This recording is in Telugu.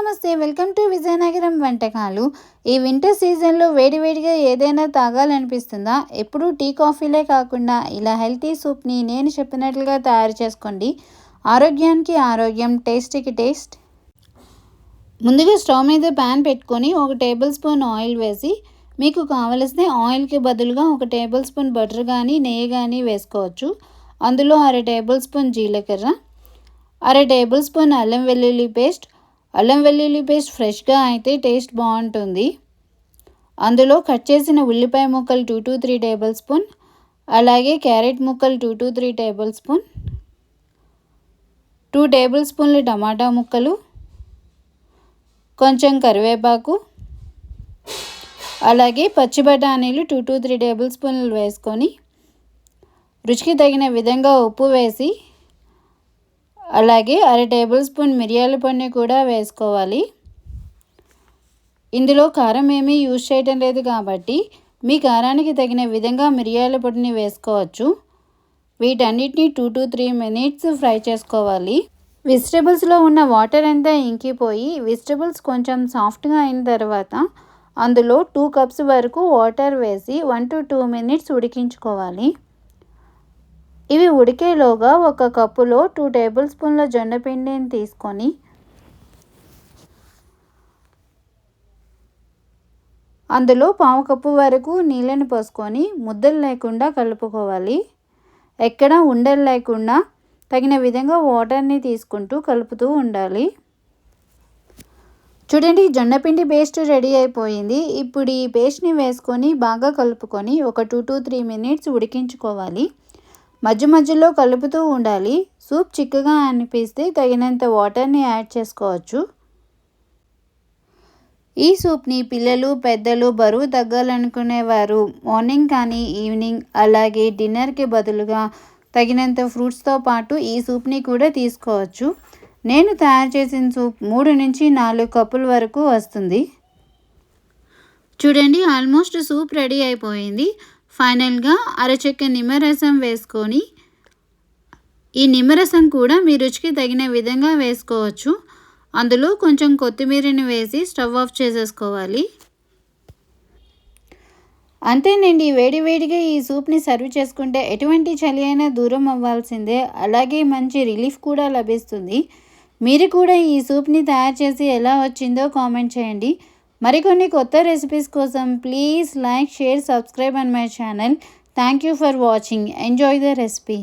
నమస్తే వెల్కమ్ టు విజయనగరం వంటకాలు. ఈ వింటర్ సీజన్లో వేడివేడిగా ఏదైనా తాగాలనిపిస్తుందా? ఎప్పుడూ టీ కాఫీలే కాకుండా ఇలా హెల్తీ సూప్ని నేను చెప్పినట్లుగా తయారు చేసుకోండి. ఆరోగ్యానికి ఆరోగ్యం టేస్ట్కి టేస్ట్. ముందుగా స్టవ్ మీద ప్యాన్ పెట్టుకొని ఒక టేబుల్ స్పూన్ ఆయిల్ వేసి మీకు కావలసిన ఆయిల్కి బదులుగా ఒక టేబుల్ స్పూన్ బటర్ కానీ నెయ్యి కానీ వేసుకోవచ్చు. అందులో అర టేబుల్ స్పూన్ జీలకర్ర అర టేబుల్ స్పూన్ అల్లం వెల్లుల్లి పేస్ట్ అల్లం వెల్లుల్లి పేస్ట్ ఫ్రెష్గా అయితే టేస్ట్ బాగుంటుంది. అందులో కట్ చేసిన ఉల్లిపాయ ముక్కలు two to three table spoon అలాగే క్యారెట్ ముక్కలు two to three tablespoon two table స్పూన్లు టమాటా ముక్కలు కొంచెం కరివేపాకు అలాగే పచ్చి బఠానీలు టూ టు త్రీ టేబుల్ స్పూన్లు వేసుకొని రుచికి తగిన విధంగా ఉప్పు వేసి అలాగే అర టేబుల్ స్పూన్ మిరియాల పొడిని కూడా వేసుకోవాలి. ఇందులో కారం ఏమీ యూజ్ చేయటం లేదు కాబట్టి మీ కారానికి తగిన విధంగా మిరియాల పొడిని వేసుకోవచ్చు. వీటన్నిటిని two to three minutes fry చేసుకోవాలి. వెజిటబుల్స్లో ఉన్న వాటర్ అంతా ఇంకిపోయి వెజిటబుల్స్ కొంచెం సాఫ్ట్గా అయిన తర్వాత అందులో టూ కప్స్ వరకు వాటర్ వేసి వన్ టు టూ మినిట్స్ ఉడికించుకోవాలి. ఇవి ఉడికేలోగా ఒక కప్పులో టూ టేబుల్ స్పూన్ల జొన్న పిండిని తీసుకొని అందులో పావు కప్పు వరకు నీళ్ళని పోసుకొని ముద్దలు లేకుండా కలుపుకోవాలి. ఎక్కడ ఉండలు లేకుండా తగిన విధంగా వాటర్ని తీసుకుంటూ కలుపుతూ ఉండాలి. చూడండి జొన్నపిండి పేస్ట్ రెడీ అయిపోయింది. ఇప్పుడు ఈ పేస్ట్ని వేసుకొని బాగా కలుపుకొని ఒక టూ టు త్రీ మినిట్స్ ఉడికించుకోవాలి. మధ్య మధ్యలో కలుపుతూ ఉండాలి. సూప్ చిక్కగా అనిపిస్తే తగినంత వాటర్ని యాడ్ చేసుకోవచ్చు. ఈ సూప్ని పిల్లలు పెద్దలు బరువు తగ్గాలనుకునేవారు. మార్నింగ్ కానీ ఈవినింగ్ అలాగే డిన్నర్కి బదులుగా తగినంత ఫ్రూట్స్తో పాటు ఈ సూప్ని కూడా తీసుకోవచ్చు. నేను తయారు చేసిన సూప్ మూడు నుంచి నాలుగు కప్పుల వరకు వస్తుంది. చూడండి ఆల్మోస్ట్ సూప్ రెడీ అయిపోయింది. ఫైనల్గా అరచెక్క నిమ్మరసం వేసుకొని ఈ నిమ్మరసం కూడా మీ రుచికి తగిన విధంగా వేసుకోవచ్చు. అందులో కొంచెం కొత్తిమీరని వేసి స్టవ్ ఆఫ్ చేసేసుకోవాలి. అంతేనండి వేడి వేడిగా ఈ సూప్ని సర్వ్ చేసుకుంటే ఎటువంటి చలి అయినా దూరం అవ్వాల్సిందే. అలాగే మంచి రిలీఫ్ కూడా లభిస్తుంది. మీరు కూడా ఈ సూప్ని తయారు చేసి ఎలా వచ్చిందో కామెంట్ చేయండి. మరికొన్ని కొత్త రెసిపీస్ కోసం please like share subscribe and my channel thank you for watching enjoy the recipe